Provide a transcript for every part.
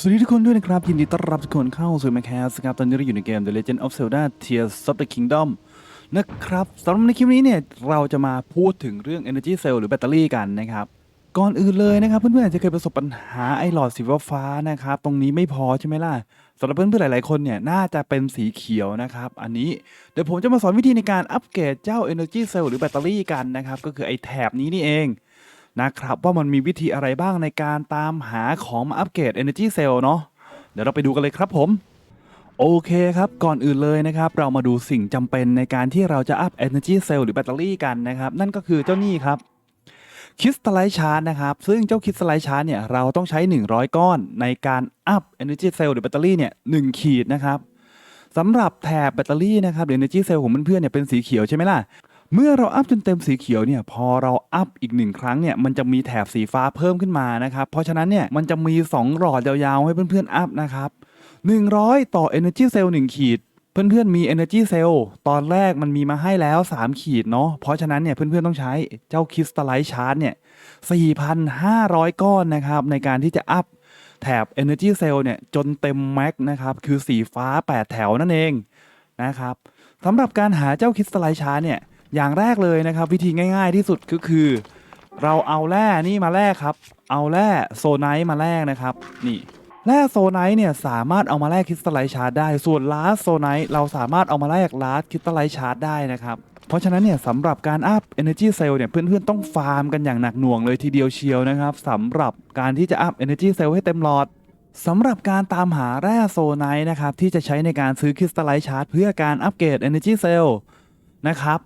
สวัสดีทุกคนด้วยนะครับ ยินดีต้อนรับทุกคนเข้าสู่แมคแคสครับ ตอนนี้เราอยู่ในเกม The Legend of Zelda Tears of the Kingdom นะครับสำหรับในคลิปนี้เนี่ย เราจะมาพูดถึงเรื่อง Energy Cell หรือแบตเตอรี่กันนะครับ ก่อนอื่นเลยนะครับ เพื่อนๆอาจจะเคยประสบปัญหาไอ้หลอดสีฟ้านะครับ ตรงนี้ไม่พอใช่ไหมล่ะสำหรับเพื่อนๆหลายๆคนเนี่ย น่าจะเป็นสีเขียวนะครับ อันนี้เดี๋ยวผมจะมาสอนวิธีในการอัปเกรดเจ้า Energy Cell หรือแบตเตอรี่กันนะครับก็คือไอ้แถบนี้นี่เอง นะครับว่ามันมีวิธีอะไรบ้างในการตามหาของมาอัปเกรด Energy Cell เนาะเดี๋ยวเราไปดูกันเลยครับผม โอเคครับ ก่อนอื่นเลยนะครับ เรามาดูสิ่งจำเป็นในการที่เราจะอัพ Energy Cell หรือแบตเตอรี่กันนะครับ นั่นก็คือเจ้านี่ครับคิสต l ไลชาร์นะครับ ซึ่งเจ้าคิสต l ไลชาร์เนี่ยเราต้องใช้ 100 ก้อนในการอัพ Energy Cell หรือแบตเตอรี่เนี่ย1ขีดนะครับสำหรับแถบแบตเตอรี่นะครับหรือ Energy Cell ของเพื่อนๆเนี่ยเป็นสีเขียวใช่ไหมล่ะ เมื่อเราอัพจนเต็มสีเขียวเนี่ยพอเราอัพอีกหนึ่งครั้งเนี่ยมันจะมีแถบสีฟ้าเพิ่มขึ้นมานะครับ เพราะฉะนั้นเนี่ยมันจะมี 2 หลอดยาวๆ ให้เพื่อนๆอัพนะครับ 100 ต่อ Energy Cell 1ขีด เพื่อนๆมี Energy Cell ตอนแรกมันมีมาให้แล้ว 3 ขีดเนาะเพราะฉะนั้นเนี่ยเพื่อนๆต้องใช้เจ้า Crystallize Charge เนี่ย 4,500 ก้อนนะครับในการที่จะอัพแถบ Energy Cell เนี่ยจนเต็มแม็กนะครับคือสีฟ้า 8 แถวนั่นเองนะครับสำหรับการหาเจ้า Crystallize Charge เนี่ย อย่างแรกเลยนะครับ วิธีง่ายๆที่สุดก็คือ เราเอาแร่นี่มาแลกครับ เอาแร่โซไนท์มาแลกนะครับ นี่แร่โซไนท์เนี่ยสามารถเอามาแลกคริสตัลไลท์ชาร์ดได้ ส่วนลาสโซไนท์เราสามารถเอามาแลกลาสคริสตัลไลท์ชาร์ดได้นะครับ เพราะฉะนั้นเนี่ยสำหรับการอัพ Energy Cell เนี่ยเพื่อนๆต้องฟาร์มกันอย่างหนักหน่วงเลยทีเดียวเชียวนะครับสำหรับการที่จะอัพ Energy Cell ให้เต็มหลอดสำหรับการตามหาแร่โซไนท์นะครับที่จะใช้ในการซื้อคริสตัลไลท์ชาร์ดเพื่อการอัปเกรด Energy Cell นะครับ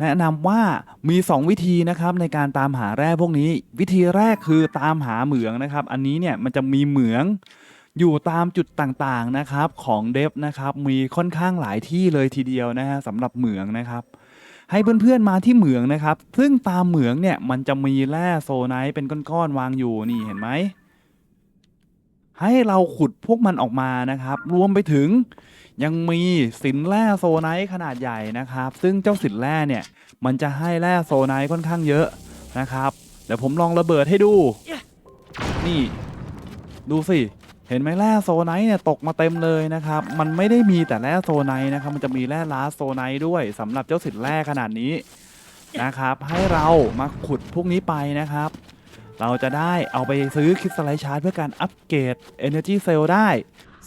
แนะนำว่ามี 2 วิธีนะครับในการตามหาแร่พวกนี้ วิธีแรกคือตามหาเหมืองนะครับ อันนี้เนี่ยมันจะมีเหมืองอยู่ตามจุดต่างๆนะครับของเดฟนะครับมีค่อนข้างหลายที่เลยทีเดียวนะฮะสำหรับเหมืองนะครับ ให้เพื่อนๆมาที่เหมืองนะครับ ซึ่งตามเหมืองเนี่ยมันจะมีแร่โซไนท์เป็นก้อนๆวางอยู่นี่เห็นไหมให้เราขุดพวกมันออกมานะครับ รวมไปถึง ยังมีสินแร่โซไนท์ขนาดใหญ่นะครับ ซึ่งเจ้าสินแร่เนี่ย มันจะให้แร่โซไนท์ค่อนข้างเยอะนะครับ เดี๋ยวผมลองระเบิดให้ดู นี่ ดูสิ เห็นไหมแร่โซไนท์เนี่ยตกมาเต็มเลยนะครับ มันไม่ได้มีแต่แร่โซไนท์นะครับ มันจะมีแร่ลาโซไนท์ด้วยสำหรับเจ้าสินแร่ขนาดนี้นะครับ ให้เรามาขุดพวกนี้ไปนะครับ เราจะได้เอาไปซื้อคริสตัลไลท์ชาร์จเพื่อการอัปเกรด Energy Cell ได้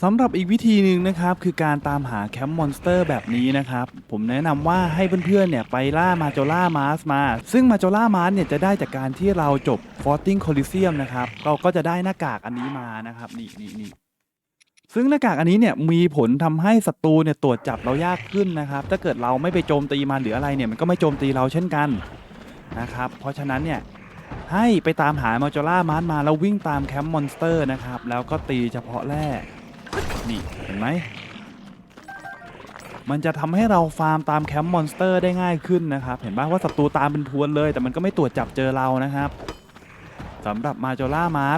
สำหรับอีกวิธีหนึ่งนะครับคือการตามหาแคมป์มอนสเตอร์แบบนี้นะครับผมแนะนำว่าให้เพื่อนๆเนี่ยไปล่ามาโจล่ามาสมา ซึ่งมาโจล่ามาสเนี่ยจะได้จากการที่เราจบฟอร์ติงโคลิเซียมนะครับเราก็จะได้หน้ากากอันนี้มานะครับนี่นี่นี่ซึ่งหน้ากากอันนี้เนี่ยมีผลทำให้ศัตรูเนี่ยตรวจจับเรายากขึ้นนะครับ ถ้าเกิดเราไม่ไปโจมตีมันหรืออะไรเนี่ยมันก็ไม่โจมตีเราเช่นกันนะครับเพราะฉะนั้นเนี่ยให้ไปตามหามาจล่ามาร์มาแล้ววิ่งตามแคมป์มอนสเตอร์นะครับแล้วก็ตีเฉพาะแร่ นี่เห็นไหม มันจะทำให้เราฟาร์มตามแคมป์มอนสเตอร์ได้ง่ายขึ้นนะครับ เห็นบ้างว่าศัตรูตามเป็นพวนเลย แต่มันก็ไม่ตรวจจับเจอเรานะครับสำหรับมาจอล่ามาร์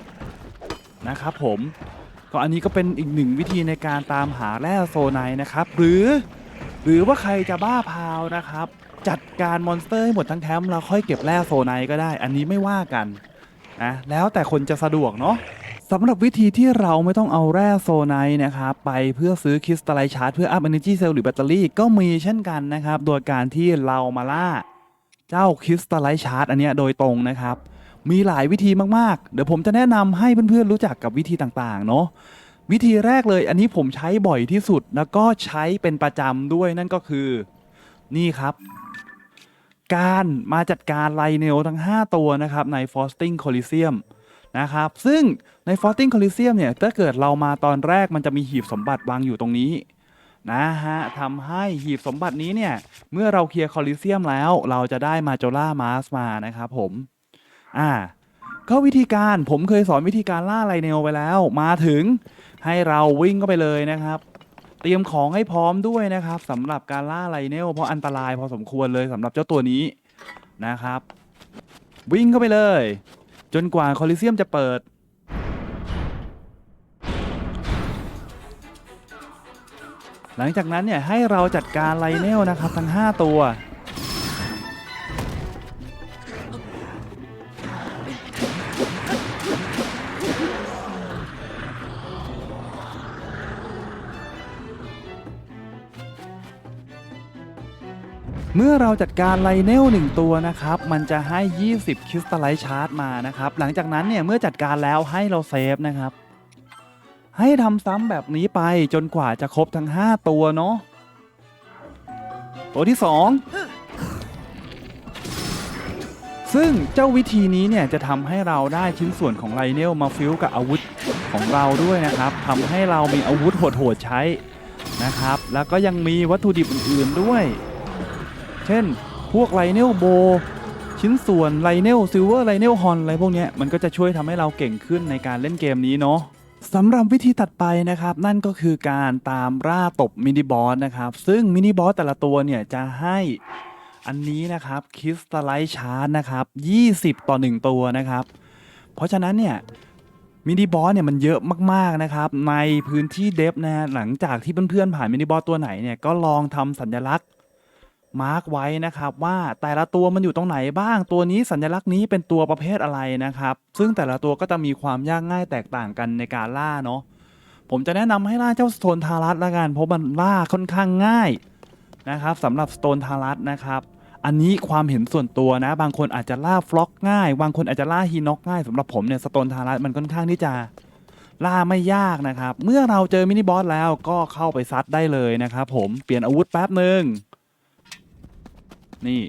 นะครับผมก็อันนี้ก็เป็นอีกหนึ่งวิธีในการตามหาแร่โซไนนะครับ หรือ หรือว่าใครจะบ้าพาวนะครับ จัดการมอนสเตอร์ให้หมดทั้งแคมป์แล้วค่อยเก็บแร่โซไนก็ได้ อันนี้ไม่ว่ากันนะแล้วแต่คนจะสะดวกเนาะ สำหรับวิธีที่เราไม่ต้องเอาแร่โซไนนะครับไปเพื่อซื้อคริสตัลไลชาร์จเพื่ออัพ Energy Cell หรือแบตเตอรี่ก็มีเช่นกันนะครับ โดยการที่เรามาล่า เจ้าคริสตัลไลชาร์จอันนี้โดยตรงนะครับ มีหลายวิธีมากๆ เดี๋ยวผมจะแนะนำให้เพื่อนๆรู้จักกับวิธีต่างๆเนาะวิธีแรกเลยอันนี้ผมใช้บ่อยที่สุดแล้วก็ใช้เป็นประจำด้วยนั่นก็คือนี่ครับ การมาจัดการไลเนลทั้ง 5 ตัวนะครับใน Frosting Coliseum นะครับ ซึ่งใน Frosting Coliseum เนี่ย ถ้าเกิดเรามาตอนแรกมันจะมีหีบสมบัติวางอยู่ตรงนี้นะฮะทำให้หีบสมบัตินี้เนี่ย เมื่อเราเคลียร์คอลิเซียมแล้ว เราจะได้มาโจล่ามาสมานะครับผม อ่า ก็วิธีการผมเคยสอนวิธีการล่าไลเนลไปแล้ว มาถึงให้เราวิ่งเข้าไปเลยนะครับ เตรียมของให้พร้อมด้วยนะครับสำหรับการล่าไลเนลเพราะอันตรายพอสมควรเลยสำหรับเจ้าตัวนี้นะครับ วิ่งเข้าไปเลย จนกว่าคอลิเซียมจะเปิด หลังจากนั้นเนี่ยให้เราจัดการไลเนลนะครับ ทั้ง 5 ตัว เมื่อเราจัดการไลเนลหนึ่งตัวนะครับ มันจะให้ 20 คริสตัลไลท์ชาร์จมานะครับ หลังจากนั้นเนี่ยเมื่อจัดการแล้วให้เราเซฟนะครับ ให้ทำซ้ำแบบนี้ไปจนกว่าจะครบทั้ง 5 ตัวเนาะ ตัวที่ 2 ซึ่งเจ้าวิธีนี้เนี่ยจะทำให้เราได้ชิ้นส่วนของไลเนลมาฟิลกับอาวุธของเราด้วยนะครับทำให้เรามีอาวุธโหดๆใช้นะครับ แล้วก็ยังมีวัตถุดิบอื่นๆด้วย เช่น พวกไลเนลโบ ชิ้นส่วนไลเนลซิลเวอร์ไลเนลฮอนอะไรพวกนี้มันก็จะช่วยทำให้เราเก่งขึ้นในการเล่นเกมนี้เนาะสำหรับวิธีตัดไปนะครับ นั่นก็คือการตามล่าตบมินิบอสนะครับ ซึ่งมินิบอสแต่ละตัวเนี่ยจะให้อันนี้นะครับคริสตัลไลท์ชาร์จนะครับ 20 ต่อ 1 ตัวนะครับ เพราะฉะนั้นเนี่ยมินิบอสเนี่ยมันเยอะมากๆนะครับ ในพื้นที่เดฟนะฮะหลังจากที่เพื่อนๆผ่านมินิบอสตัวไหนเนี่ยก็ลองทำสัญลักษณ์ มาร์กไว้นะครับว่าแต่ละตัวมันอยู่ตรงไหนบ้าง ตัวนี้สัญลักษณ์นี้เป็นตัวประเภทอะไรนะครับ ซึ่งแต่ละตัวก็จะมีความยากง่ายแตกต่างกันในการล่าเนาะผมจะแนะนำให้ล่าเจ้าสโตนทารัสละกันเพราะมันล่าค่อนข้างง่ายนะครับสำหรับสโตนทารัสนะครับอันนี้ความเห็นส่วนตัวนะ บางคนอาจจะล่าฟล็อกง่ายบางคนอาจจะล่าฮีน็อกง่ายสำหรับผมเนี่ยสโตนทารัสมันค่อนข้างที่จะล่าไม่ยากนะครับ เมื่อเราเจอมินิบอสแล้วก็เข้าไปซัดได้เลยนะครับผมเปลี่ยนอาวุธแป๊บหนึ่ง นี่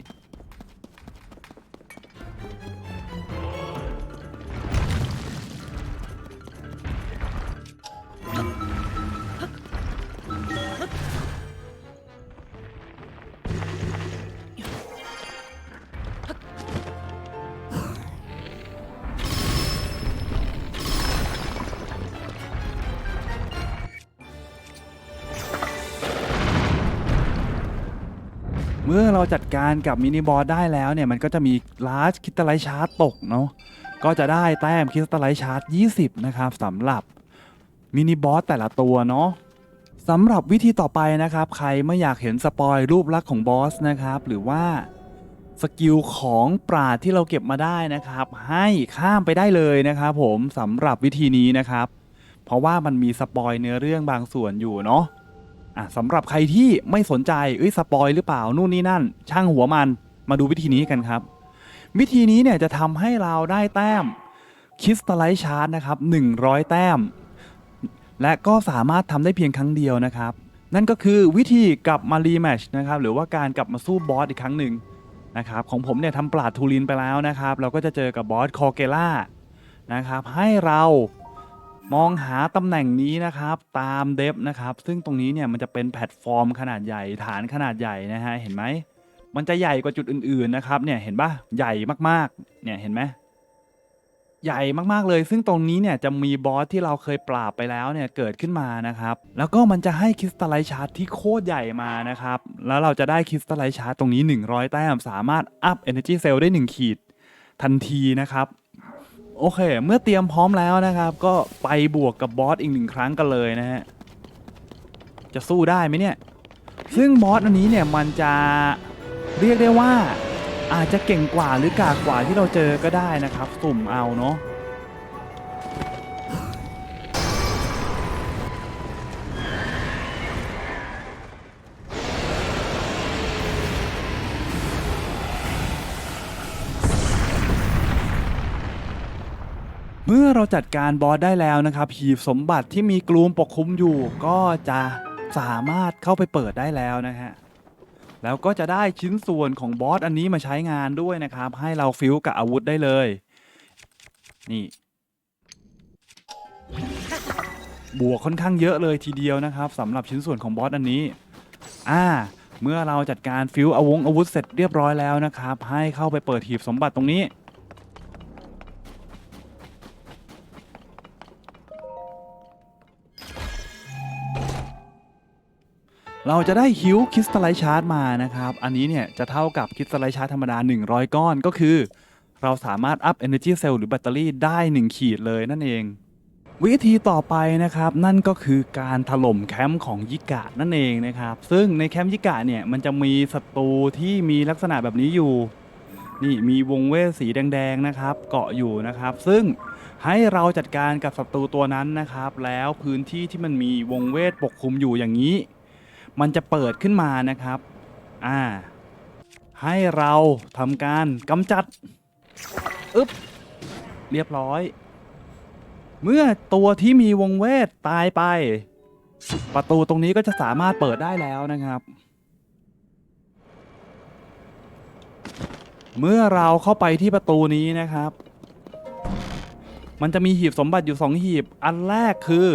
มื่อเราจัดการกับมินิบอสได้แล้วเนี่ย มันก็จะมีลาร์จคิสตัลไลท์ชาร์จตกเนาะก็จะได้แต้มคิสตัลไลท์ชาร์จ20 นะครับสำหรับมินิบอสแต่ละตัวเนาะสำหรับวิธีต่อไปนะครับ ใครไม่อยากเห็นสปอยรูปลักษณ์ของบอสนะครับ หรือว่าสกิลของปราดที่เราเก็บมาได้นะครับ ให้ข้ามไปได้เลยนะครับผมสำหรับวิธีนี้นะครับ เพราะว่ามันมีสปอยเนื้อเรื่องบางส่วนอยู่เนาะ อะสำหรับใครที่ไม่สนใจเอ้ยสปอยหรือเปล่านู่นนี่นั่น ช่างหัวมันมาดูวิธีนี้กันครับ วิธีนี้เนี่ยจะทำให้เราได้แต้มคิสตัลไลท์ชาร์จนะครับ100 แต้ม และก็สามารถทำได้เพียงครั้งเดียวนะครับ นั่นก็คือวิธีกลับมารีแมชนะครับหรือว่าการกลับมาสู้บอสอีกครั้งหนึ่งนะครับของผมเนี่ยทำปราดทูลินไปแล้วนะครับ เราก็จะเจอกับบอสคอเกล่านะครับให้เรา มองหาตำแหน่งนี้นะครับตามเดฟนะครับ ซึ่งตรงนี้เนี่ยมันจะเป็นแพลตฟอร์มขนาดใหญ่ฐานขนาดใหญ่นะฮะเห็นไหมมันจะใหญ่กว่าจุดอื่นๆนะครับเนี่ยเห็นปะใหญ่มากๆเนี่ยเห็นไหมใหญ่มากๆเลย ซึ่งตรงนี้เนี่ยจะมีบอสที่เราเคยปราบไปแล้วเนี่ยเกิดขึ้นมานะครับ แล้วก็มันจะให้คริสตัลไลชาร์จที่โคตรใหญ่มานะครับ แล้วเราจะได้คริสตัลไลชาร์จตรงนี้ 100 แต้ม สามารถอัพ Energy Cell ได้ 1 ขีดทันทีนะครับ โอเค เมื่อเตรียมพร้อมแล้วนะครับ ก็ไปบวกกับบอสอีกหนึ่งครั้งกันเลยนะฮะ จะสู้ได้ไหมเนี่ย ซึ่งบอสอันนี้เนี่ยมันจะเรียกได้ว่าอาจจะเก่งกว่าหรือกากกว่าที่เราเจอก็ได้นะครับ สุ่มเอาเนาะ เมื่อเราจัดการบอสได้แล้วนะครับ หีบสมบัติที่มีกลูมปกคลุมอยู่ ก็จะสามารถเข้าไปเปิดได้แล้วนะฮะแล้วก็จะได้ชิ้นส่วนของบอสอันนี้มาใช้งานด้วยนะครับ ให้เราฟิวกับอาวุธได้เลย นี่ บวกค่อนข้างเยอะเลยทีเดียวนะครับสำหรับชิ้นส่วนของบอสอันนี้ อ่า เมื่อเราจัดการฟิวอาวงอาวุธเสร็จเรียบร้อยแล้วนะครับ ให้เข้าไปเปิดหีบสมบัติตรงนี้ เราจะได้ฮิวคริสตัลไลชาร์จมานะครับ อันนี้เนี่ยจะเท่ากับคริสตัลไลชาร์จธรรมดา 100 ก้อนก็คือ เราสามารถอัพ Energy Cell หรือแบตเตอรี่ได้ 1 ขีดเลยนั่นเอง วิธีต่อไปนะครับ นั่นก็คือการถล่มแคมป์ของยิกะนั่นเองนะครับ ซึ่งในแคมป์ยิกะเนี่ยมันจะมีศัตรูที่มีลักษณะแบบนี้อยู่ นี่มีวงเวทสีแดงๆนะครับ เกาะอยู่นะครับ ซึ่งให้เราจัดการกับศัตรูตัวนั้นนะครับ แล้วพื้นที่ที่มันมีวงเวทปกคลุมอยู่อย่างนี้ มันจะเปิดขึ้นมานะครับ อ่า ให้เราทำการกำจัด อึ๊บ เรียบร้อย เมื่อตัวที่มีวงเวทตายไป ประตูตรงนี้ก็จะสามารถเปิดได้แล้วนะครับ เมื่อเราเข้าไปที่ประตูนี้นะครับ มันจะมีหีบสมบัติอยู่สองหีบ อันแรกคือ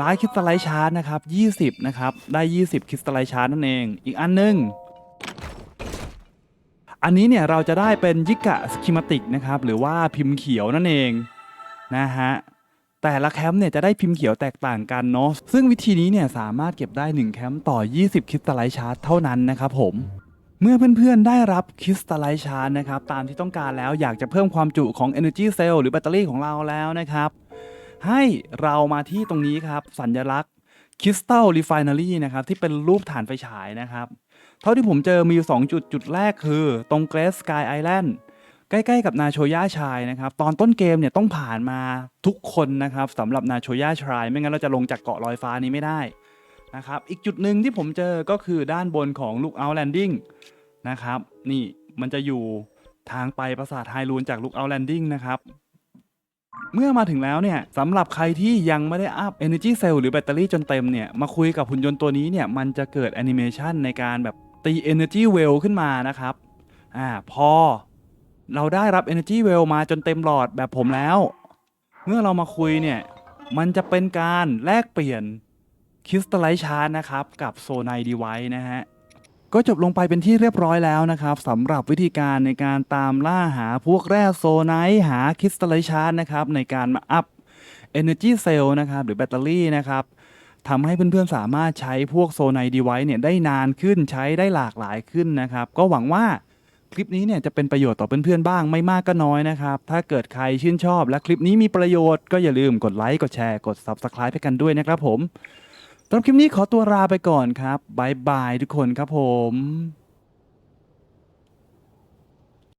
ร้ายคริสตัลไลชาร์ดนะครับ 20 นะครับ ได้ 20 คริสตัลไลชาร์ดนั่นเอง อีกอันหนึง อันนี้เนี่ยเราจะได้เป็นยิกะสคิมาติกนะครับ หรือว่าพิมพ์เขียวนั่นเองนะฮะ แต่ละแคมป์เนี่ยจะได้พิมพ์เขียวแตกต่างกันเนาะ ซึ่งวิธีนี้เนี่ยสามารถเก็บได้ 1 แคมป์ต่อ 20 คริสตัลไลชาร์ดเท่านั้นนะครับผมเมื่อเพื่อนๆ ได้รับคริสตัลไลชาร์ดนะครับ ตามที่ต้องการแล้วอยากจะเพิ่มความจุของ Energy Cell หรือแบตเตอรี่ของเราแล้วนะครับ ให้เรามาที่ตรงนี้ครับ สัญลักษณ์ Crystal Refinery นะครับ ที่เป็นรูปฐานไฟฉายนะครับ เท่าที่ผมเจอมีอยู่2จุดจุดแรกคือตรง Great Sky Island ใกล้ๆกับนาโชย่าชายนะครับ ตอนต้นเกมเนี่ยต้องผ่านมาทุกคนนะครับสำหรับนาโชย่าชาย ไม่งั้นเราจะลงจากเกาะลอยฟ้านี้ไม่ได้นะครับ อีกจุดหนึ่งที่ผมเจอก็คือด้านบนของ Lookout Landing นะครับ นี่มันจะอยู่ทางไปปราสาทไฮรูนจาก Lookout Landing นะครับ เมื่อมาถึงแล้วเนี่ยสำหรับใครที่ยังไม่ได้อัพ Energy Cell หรือแบตเตอรี่จนเต็มเนี่ยมาคุยกับหุ่นยนต์ตัวนี้เนี่ยมันจะเกิดแอนิเมชันในการแบบตี Energy Well ขึ้นมานะครับอ่าพอเราได้รับ Energy Well มาจนเต็มหลอดแบบผมแล้ว เมื่อเรามาคุยเนี่ยมันจะเป็นการแลกเปลี่ยนคริสตัลไลชาร์นะครับ กับโซไนดีไวนะฮะ ก็จบลงไปเป็นที่เรียบร้อยแล้วนะครับสำหรับวิธีการในการตามล่าหาพวกแร่โซไนท์หาคริสตัลไลชาร์ดนะครับในการมาอัพ Energy Cell นะครับหรือแบตเตอรี่นะครับทำให้เพื่อนๆสามารถใช้พวกโซไนดีไวเนี่ยได้นานขึ้นใช้ได้หลากหลายขึ้นนะครับ ก็หวังว่าคลิปนี้เนี่ยจะเป็นประโยชน์ต่อเพื่อนๆบ้างไม่มากก็น้อยนะครับ ถ้าเกิดใครชื่นชอบและคลิปนี้มีประโยชน์ก็อย่าลืมกดไลค์กดแชร์กด Subscribe ให้กันด้วยนะครับผม สำหรับคลิปนี้ขอตัวลาไปก่อนครับบายบายทุกคนครับผม